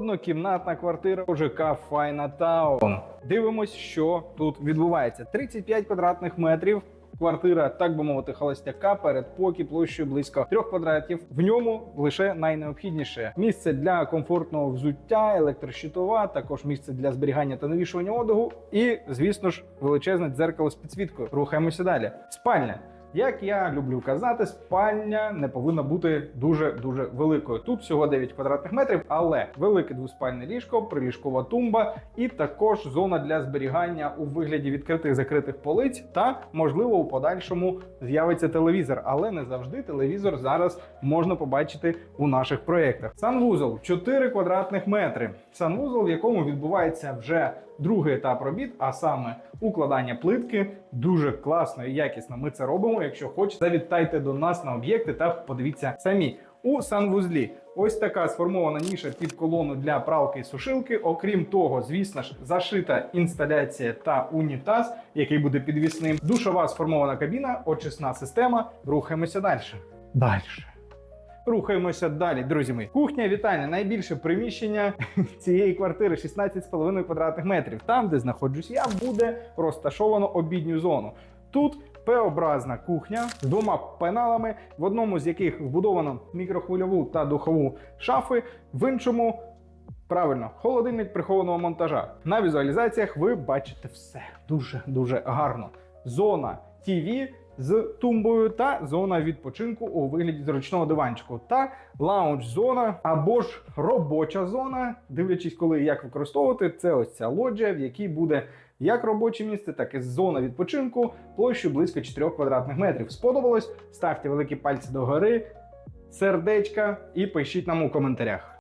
Однокімнатна квартира ОЖК Файна Таун. Дивимось, що тут відбувається. 35 квадратних метрів. Квартира, так би мовити, холостяка передпокій площею близько трьох квадратів. В ньому лише найнеобхідніше місце для комфортного взуття, електрощитова, також місце для зберігання та навішування одягу, і, звісно ж, величезне дзеркало з підсвіткою. Рухаємося далі. Спальня. Як я люблю казати, спальня не повинна бути дуже дуже великою. Тут всього 9 квадратних метрів, але велике двоспальне ліжко, приліжкова тумба і також зона для зберігання у вигляді відкритих закритих полиць. Та можливо у подальшому з'явиться телевізор, але не завжди телевізор зараз можна побачити у наших проєктах. Санвузол 4 квадратних метри. Санвузол, в якому відбувається вже другий етап робіт, а саме укладання плитки. Дуже класно і якісно ми це робимо. Якщо хочете, завітайте до нас на об'єкти та подивіться самі. У санвузлі ось така сформована ніша під колону для пралки і сушилки. Окрім того, звісно ж, зашита інсталяція та унітаз, який буде підвісним. Душова сформована кабіна, очисна система. Рухаємося далі. Далі. Рухаємося далі, друзі мої. Кухня вітальня найбільше приміщення цієї квартири 16,5 квадратних метрів. Там, де знаходжусь я, буде розташовано обідню зону. Тут П-образна кухня з двома пеналами, в одному з яких вбудовано мікрохвильову та духову шафи, в іншому. Правильно, холодильник прихованого монтажа. На візуалізаціях ви бачите все дуже дуже гарно. Зона TV з тумбою та зона відпочинку у вигляді зручного диванчику, та лаунж-зона або ж робоча зона, дивлячись, коли і як використовувати, це ось ця лоджія, в якій буде як робоче місце, так і зона відпочинку площею близько 4 квадратних метрів. Сподобалось? Ставте великі пальці догори, сердечка і пишіть нам у коментарях.